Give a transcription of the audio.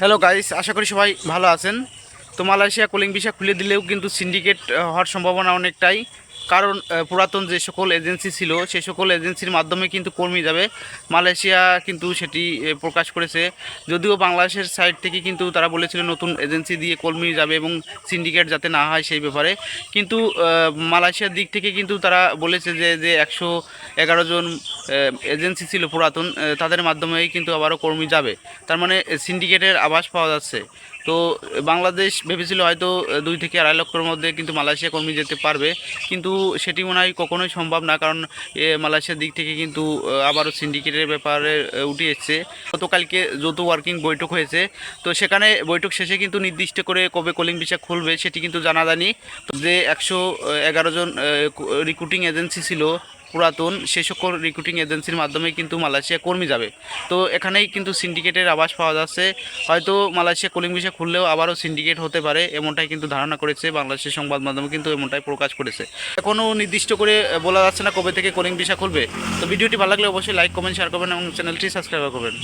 Hello guys আশা করি সবাই ভালো আছেন। তো মালয়েশিয়া কলিং ভিসা খুলে দিলেও কিন্তু সিন্ডিকেট হওয়ার সম্ভাবনা অনেকটাই। কারণ পুরাতন যে সকল এজেন্সি ছিল, সে সকল এজেন্সির মাধ্যমে কিন্তু কর্মী যাবে। মালয়েশিয়া কিন্তু সেটি প্রকাশ করেছে। যদিও বাংলাদেশের সাইড থেকে কিন্তু তারা বলেছিল নতুন এজেন্সি দিয়ে কর্মী যাবে এবং সিন্ডিকেট যাতে না হয় সেই ব্যাপারে। কিন্তু মালয়েশিয়ার দিক থেকে কিন্তু তারা বলেছে যে যে একশো এগারো জন এজেন্সি ছিল পুরাতন তাদের মাধ্যমেই কিন্তু আবারও কর্মী যাবে। তার মানে সিন্ডিকেটের আভাস পাওয়া যাচ্ছে। তো, বাংলাদেশ ভেবেছিল হয়তো দুই থেকে আড়াই লক্ষের মধ্যে কিন্তু মালয়েশিয়া কর্মী যেতে পারবে। কিন্তু সেটি মনে হয় কখনোই সম্ভব না কারণ এ, মালয়েশিয়ার দিক থেকে কিন্তু আবারও সিন্ডিকেটের ব্যাপারে উঠে এসছে। গতকালকে যৌথ ওয়ার্কিং বৈঠক হয়েছে। তো সেখানে বৈঠক শেষে কিন্তু নির্দিষ্ট করে কবে কলিং ভিসা খুলবে সেটি কিন্তু জানা যায়নি। যে একশো এগারো জন রিক্রুটিং এজেন্সি ছিল পুরাতন, সে সকল রিক্রুটিং এজেন্সির মাধ্যমে কিন্তু মালয়েশিয়া কর্মী যাবে। তো এখানেই কিন্তু সিন্ডিকেটের আবাস পাওয়া যাচ্ছে। হয়তো মালয়েশিয়া কলিং ভিসা খুললেও আবারও সিন্ডিকেট হতে পারে, এমনটাই কিন্তু ধারণা করেছে বাংলাদেশের সংবাদ মাধ্যমে, কিন্তু এমনটাই প্রকাশ করেছে। এখনও নির্দিষ্ট করে বলা যাচ্ছে না কবে থেকে কলিং ভিসা খুলবে। তো ভিডিওটি ভালো লাগলে অবশ্যই লাইক কমেন্ট শেয়ার করবেন এবং চ্যানেলটি সাবস্ক্রাইব করবেন।